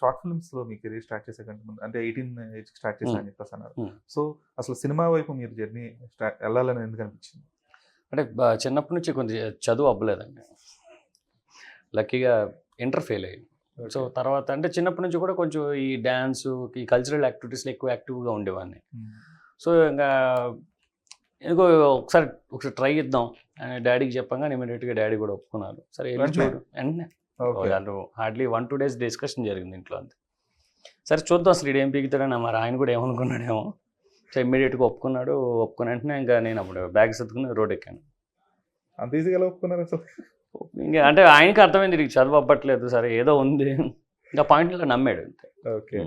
Short ఫిల్మ్స్లో మీ career start చేసే కంటే ముందు అంటే ఎయిటీన్ ఏజ్ స్టార్ట్ చేశారని చెప్పేసి అన్నారు. సో అసలు సినిమా వైపు మీరు జర్నీ వెళ్ళాలని ఎందుకు అనిపించింది? అంటే చిన్నప్పటి నుంచి కొంచెం చదువు అవ్వలేదండి. లక్కీగా ఇంటర్ ఫెయిల్ అయ్యింది సో తర్వాత అంటే చిన్నప్పటి నుంచి కూడా కొంచెం ఈ డ్యాన్స్ ఈ కల్చరల్ యాక్టివిటీస్లో ఎక్కువ యాక్టివ్గా ఉండేవాడిని. సో ఇంకా ఎందుకో ఒకసారి ఒకసారి ట్రై ఇద్దాం అని డాడీకి చెప్పంగా ఇమీడియట్గా డాడీ కూడా ఒప్పుకున్నారు. సరే వెళ్ళి? చూడు. వెంటనే. వాళ్ళు hardly one two days discussion జరిగింది ఇంట్లో అంతే. సరే చూద్దాం అసలు ఏం పీకుతాడని మరి ఆయన కూడా ఏమనుకున్నాడేమో. సో ఇమ్మీడియట్గా ఒప్పుకున్నాడు ఒప్పుకున్న వెంటనే ఇంకా నేను అప్పుడు బ్యాగ్ సర్దుకుని రోడ్ ఎక్కాను. అంత ఈజీగా ఒప్పుకున్నారు అసలు? ఇంకా అంటే ఆయనకి అర్థమైంది చదువు అవ్వట్లేదు సరే ఏదో ఉంది. ఇంకా పాయింట్లో నమ్మాడు అంతే. ఓకే.